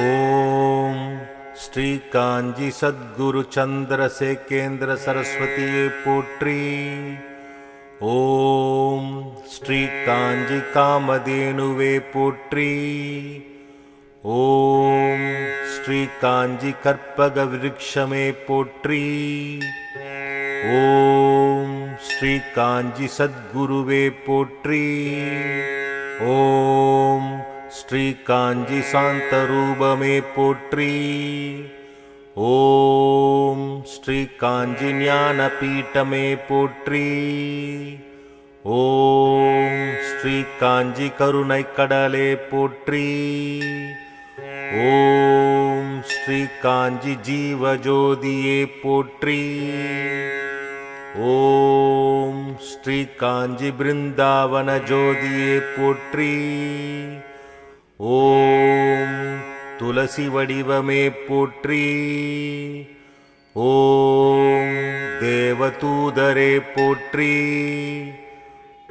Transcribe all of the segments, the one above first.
ஓம் ஸ்ரீ காஞ்சி சத்குரு சந்திர சேகேந்திர சரஸ்வதியே போற்றி. ஓம் ஸ்ரீ காஞ்சி காமதேனுவே போற்றி. ஓம் ஸ்ரீ காஞ்சி கற்பக விருட்சமே போற்றி. ஓம் ஸ்ரீ காஞ்சி சத்குருவே போற்றி. ஓம் ஸ்ரீ காஞ்சி சாந்த ரூபமே போற்றி. ஓம் ஸ்ரீ காஞ்சி ஞான பீட்டமே போற்றி. ஓம் ஸ்ரீ காஞ்சி கருணை கடலே போற்றி. ஓம் ஸ்ரீ காஞ்சி ஜீவஜோதியே போற்றி. ஓம் ஸ்ரீ காஞ்சி பிருந்தாவன ஜோதியே போற்றி. ஓம் துளசி வடிவமே போற்றி. ஓம் தேவதூதரே போற்றி.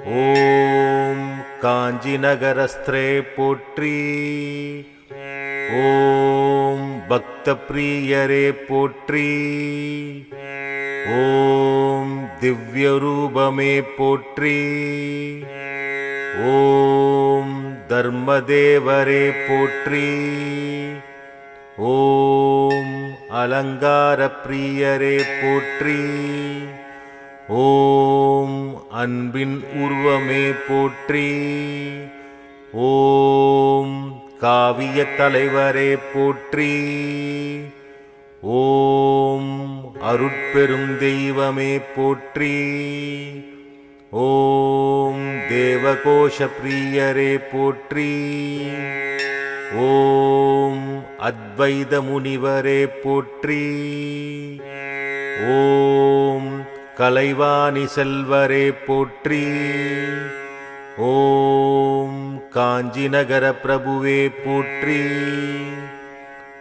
ஓம் காஞ்சி நகரஸ்திரே போற்றி. ஓம் பக்த பிரியரே போற்றி. ஓம் திவ்யரூபமே போற்றி. ஓம் தர்மதேவரே போற்றி. ஓம் அலங்கார பிரியரே போற்றி. ஓம் அன்பின் உருவமே போற்றி. ஓம் காவிய தலைவரே போற்றி. ஓம் அருட்பெரும் தெய்வமே போற்றி. ஓம் தேவகோஷ பிரியரே போற்றி. ஓம் அத்வைத முனிவரே போற்றி. ஓம் கலைவாணி செல்வரே போற்றி. ஓம் காஞ்சிநகர பிரபுவே போற்றி.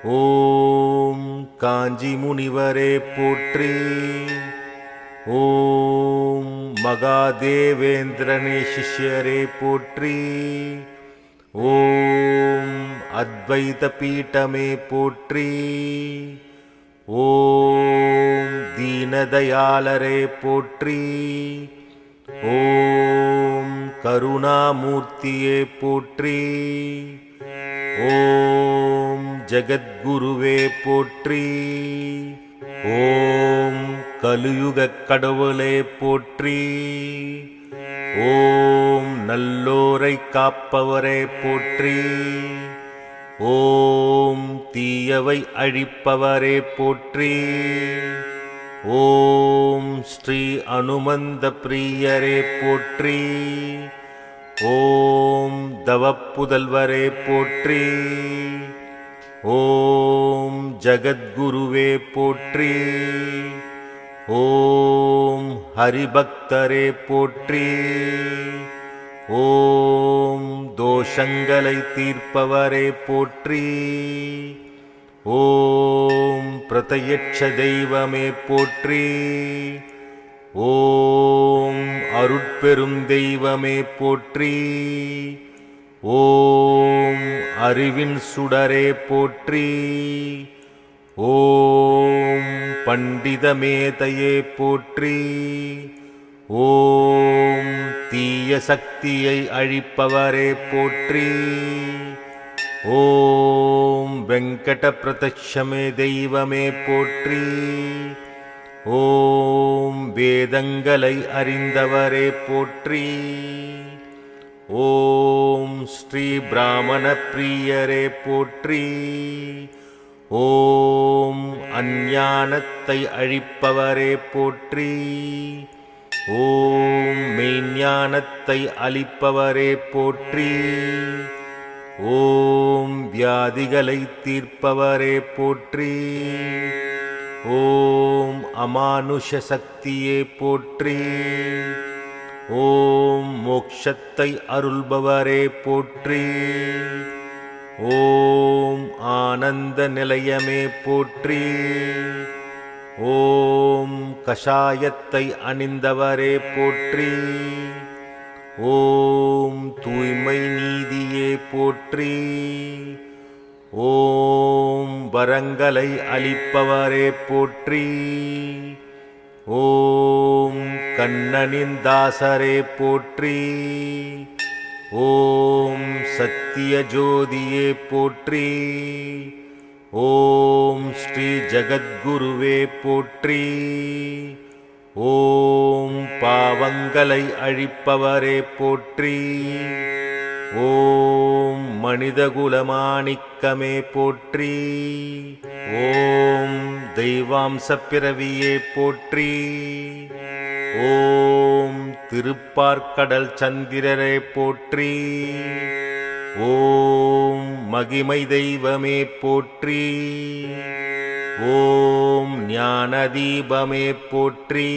ஓம் காஞ்சி முனிவரே போற்றி. ஓம் மகாதேவேந்திரனே சிஷ்யரே போற்றி. ஓம் அத்வைத பீட்டமே போற்றி. ஓம் தீனதயாளரே போற்றி. ஓம் கருணாமூர்த்தியே போற்றி. ஓம் ஜகத்குருவே போற்றி. ஓம் கலியுகக் கடவுளே போற்றி. ஓம் நல்லோரை காப்பவரே போற்றி. ஓம் தீயவை அழிப்பவரே போற்றி. ஓம் ஸ்ரீ அனுமந்த பிரியரே போற்றி. ஓம் தவப்புதல்வரே போற்றி. ஓம் ஜகத்குருவே போற்றி. ஓம் ஹரிபக்தரே போற்றி. ஓம் தோஷங்களை தீர்ப்பவரே போற்றி. ஓம் பிரதயட்ச தெய்வமே போற்றி. ஓம் அருட்பெரும் தெய்வமே போற்றி. ஓம் அறிவின் சுடரே போற்றி. ஓம் பண்டிதமேதையே போற்றி. ஓம் தீய சக்தியை அழிப்பவரே போற்றி. ஓம் வெங்கட பிரதட்சமே தெய்வமே போற்றி. ஓம் வேதங்களை அறிந்தவரே போற்றி. ஓம் ஸ்ரீ பிராமண பிரியரே போற்றி. ஓம் அஞ்ஞானத்தை அழிப்பவரே போற்றி. ஓம் மெய்ஞானத்தை அளிப்பவரே போற்றி. ஓம் வியாதிகளை தீர்ப்பவரே போற்றி. ஓம் அமானுஷ சக்தியே போற்றி. ஓம் மோக்ஷத்தை அருள்பவரே போற்றி. ஓம் ஆனந்த நிலையமே போற்றி. ஓம் கஷாயத்தை அணிந்தவரே போற்றி. ஓம் தூய்மை நீதியே போற்றி. ஓம் வரங்களை அளிப்பவரே போற்றி. ஓம் கண்ணனின் தாசரே போற்றி. ஓம் சத்திய ஜோதியே போற்றி. ஓம் ஸ்ரீ ஜகத்குருவே போற்றி. ஓம் பாவங்களை அழிப்பவரே போற்றி. ஓம் மனிதகுலமாணிக்கமே போற்றி. ஓம் தெய்வாம்ச பிறவியே போற்றி. ஓம் திருப்பார்க்கடல் சந்திரரே போற்றி. ஓம் மகிமை தெய்வமே போற்றி. ஓம் ஞானதீபமே போற்றி.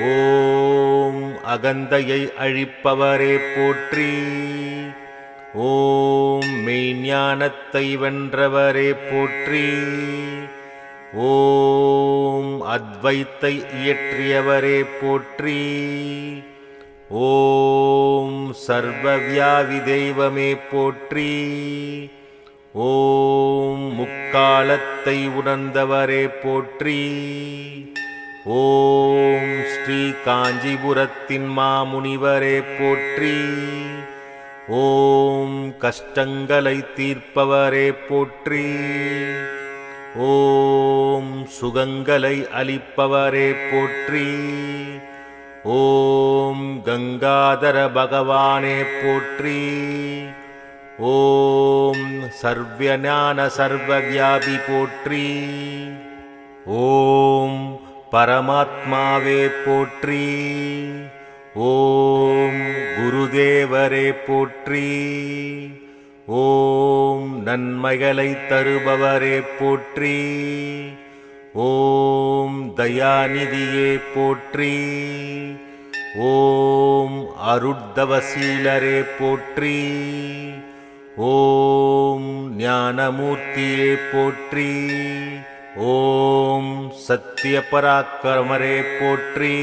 ஓம் அகந்தையை அழிப்பவரே போற்றி. ஓம் மெய்ஞானத்தை வென்றவரே போற்றி. ஓம் அத்வைத்தை இயற்றியவரே போற்றி. ஓம் சர்வவியாவி தெய்வமே போற்றி. ஓம் முக்காலத்தை உணர்ந்தவரே போற்றி. ஓம் ஸ்ரீ காஞ்சிபுரத்தின் மாமுனிவரே போற்றி. ஓம் கஷ்டங்களை தீர்ப்பவரே போற்றி. ஓம் சுகங்களை அளிப்பவரே போற்றி. ஓம் கங்காதர பகவானே போற்றி. ஓம் சர்வஞான சர்வவியாபி போற்றி. ஓம் பரமாத்மாவே போற்றி. ஓம் குருதேவரே போற்றி. ஓம் நன்மைகளை தருபவரே போற்றி. ஓம் தயாநிதியே போற்றி. ஓம் அருட்தவசீலரே போற்றி. ஓம் ஞானமூர்த்தியே போற்றி. ஓம் சத்திய பராக்கிரமரே போற்றி.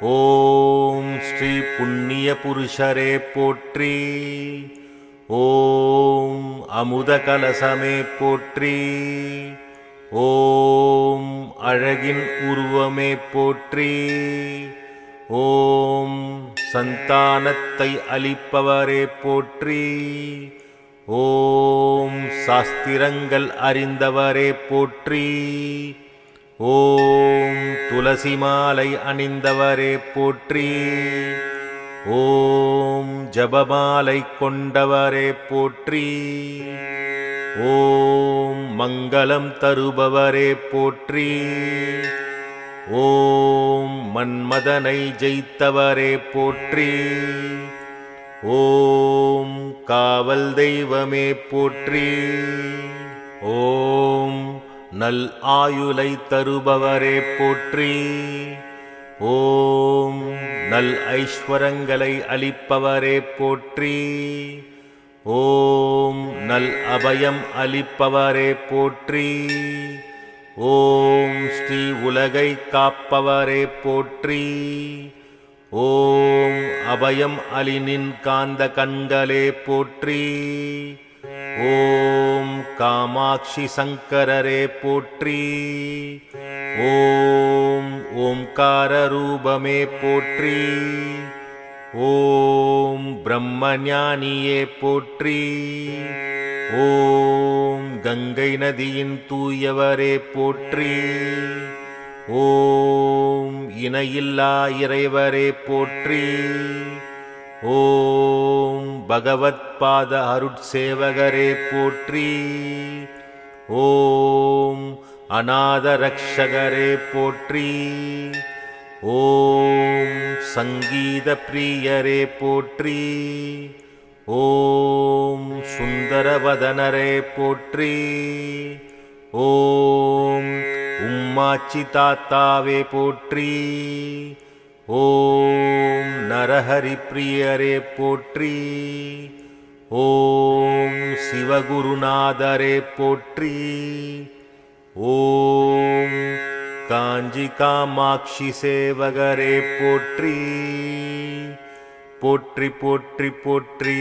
ஓம் ஸ்ரீ புண்ணிய புருஷரே போற்றி. ஓம் அமுத கலசமே போற்றி. ஓம் அழகின் உருவமே போற்றி. ஓம் சந்தானத்தை அளிப்பவரே போற்றி. ஓம் சாஸ்திரங்கள் அறிந்தவரே போற்றி. ஓம் துளசி மாலை அணிந்தவரே போற்றி. ஓம் ஜபமாலை கொண்டவரே போற்றி. ஓம் மங்களம் தருபவரே போற்றி. ஓம் மன்மதனை ஜெயித்தவரே போற்றி. ஓம் காவல் தெய்வமே போற்றி. ஓம் நல் ஆயுளை தருபவரே போற்றி. ஓம் நல் ஐஸ்வரங்களை அளிப்பவரே போற்றி. ஓம் நல் அபயம் அளிப்பவரே போற்றி. ஓம் ஸ்ரீ உலகை காப்பவரே போற்றி. ஓம் அபயம் அலினின் காந்த கண்களே போற்றி. ஓம் காமாட்சி சங்கரரே போற்றி. ஓம் ஓம்கார ரூபமே போற்றி. ஓம் பிரம்மஞானியே போற்றி. ஓம் கங்கை நதியின் தூயவரே போற்றி. ஓம் இணையில்லா இறைவரே போற்றி. ஓம் பகவத் பாத அருட்சேவகரே போற்றி. ஓம் அநாதரக்ஷகரே போற்றி. ஓம் சங்கீத பிரியரே போற்றி. ஓம் சுந்தரவதனரே போற்றி. ஓம் உம்மாச்சி தாத்தாவே போற்றி. ஓம் நரஹரி பிரியரே போற்றி. ஓம் சிவகுருநாதரே போற்றி. ஓம் காஞ்சி காமாட்சி சேவகரே போற்றி. போற்றி போற்றி போற்றி.